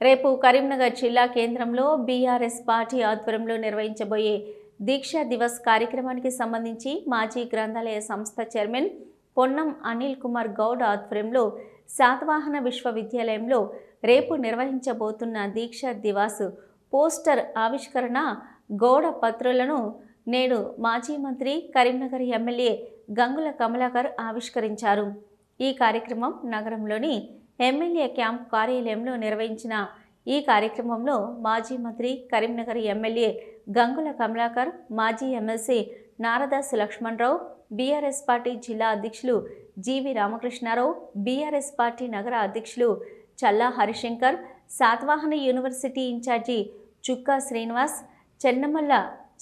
రేపు కరీంనగర్ జిల్లా కేంద్రంలో బీఆర్ఎస్ పార్టీ ఆధ్వర్యంలో నిర్వహించబోయే దీక్షా దివస్ కార్యక్రమానికి సంబంధించి మాజీ గ్రంథాలయ సంస్థ చైర్మన్ పొన్నం అనిల్ కుమార్ గౌడ్ ఆధ్వర్యంలో శాతవాహన విశ్వవిద్యాలయంలో రేపు నిర్వహించబోతున్న దీక్షా దివాస్ పోస్టర్ ఆవిష్కరణ గౌడ పత్రులను నేడు మాజీ మంత్రి కరీంనగర్ ఎమ్మెల్యే గంగుల కమలాకర్ ఆవిష్కరించారు. ఈ కార్యక్రమం నగరంలోని ఎమ్మెల్యే క్యాంప్ కార్యాలయంలో నిర్వహించిన ఈ కార్యక్రమంలో మాజీ మంత్రి కరీంనగర్ ఎమ్మెల్యే గంగుల కమలాకర్ మాజీ MLC Naradasu Lakshmanarao BRS party జిల్లా అధ్యక్షులు G V Ramakrishnarao BRS party నగర అధ్యక్షులు చల్లా హరిశంకర్ శాతవాహన యూనివర్సిటీ ఇన్ఛార్జి చుక్కా శ్రీనివాస్ చెన్నమల్ల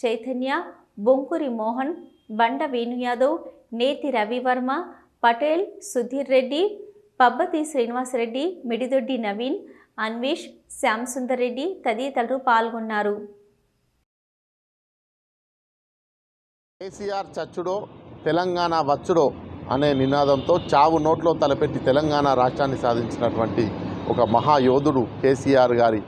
చైతన్య బొంకురి మోహన్ బండ వేణుయాదవ్ నేతి రవివర్మ పటేల్ సుధీర్ రెడ్డి పబ్బతి శ్రీనివాసరెడ్డి మిడిదొడ్డి నవీన్ అన్వేష్ శ్యామ్సుందర్ రెడ్డి తదితరులు పాల్గొన్నారు. కేసీఆర్ చచ్చుడో తెలంగాణ వచ్చుడో అనే నినాదంతో చావు నోట్లో తలపెట్టి తెలంగాణ రాష్ట్రాన్ని సాధించినటువంటి ఒక మహాయోధుడు కేసీఆర్ గారి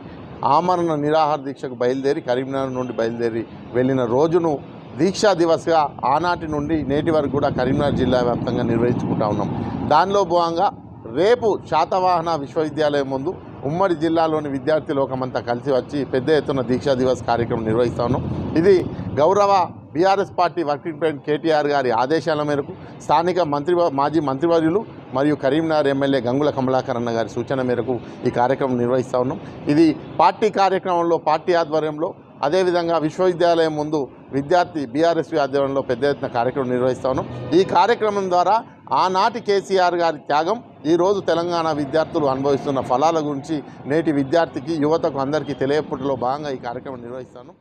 ఆమరణ నిరాహార దీక్షకు బయలుదేరి కరీంనగర్ నుండి బయలుదేరి వెళ్ళిన రోజును దీక్షా దివస్గా ఆనాటి నుండి నేటి వరకు కూడా కరీంనగర్ జిల్లా వ్యాప్తంగా నిర్వహించుకుంటా ఉన్నాం. దానిలో భాగంగా రేపు శాతవాహన విశ్వవిద్యాలయం ముందు ఉమ్మడి జిల్లాలోని విద్యార్థి లోకమంతా కలిసి వచ్చి పెద్ద ఎత్తున దీక్షా దివస్ కార్యక్రమం నిర్వహిస్తాను. ఇది గౌరవ BRS party working president KTR గారి ఆదేశాల మేరకు స్థానిక మంత్రి మాజీ మంత్రివర్యులు మరియు కరీంనగర్ ఎమ్మెల్యే గంగుల కమలాకరన్న గారి సూచన మేరకు ఈ కార్యక్రమం నిర్వహిస్తూ ఉన్నాం. ఇది పార్టీ కార్యక్రమంలో పార్టీ ఆధ్వర్యంలో అదేవిధంగా విశ్వవిద్యాలయం ముందు విద్యార్థి బీఆర్ఎస్వి ఆధ్వర్యంలో పెద్ద ఎత్తున కార్యక్రమం నిర్వహిస్తూ ఉన్నాం. ఈ కార్యక్రమం ద్వారా ఆనాటి కేసీఆర్ గారి త్యాగం ఈరోజు తెలంగాణ విద్యార్థులు అనుభవిస్తున్న ఫలాల గురించి నేటి విద్యార్థికి యువతకు అందరికీ తెలియపట్లో భాగంగా ఈ కార్యక్రమం నిర్వహిస్తాను.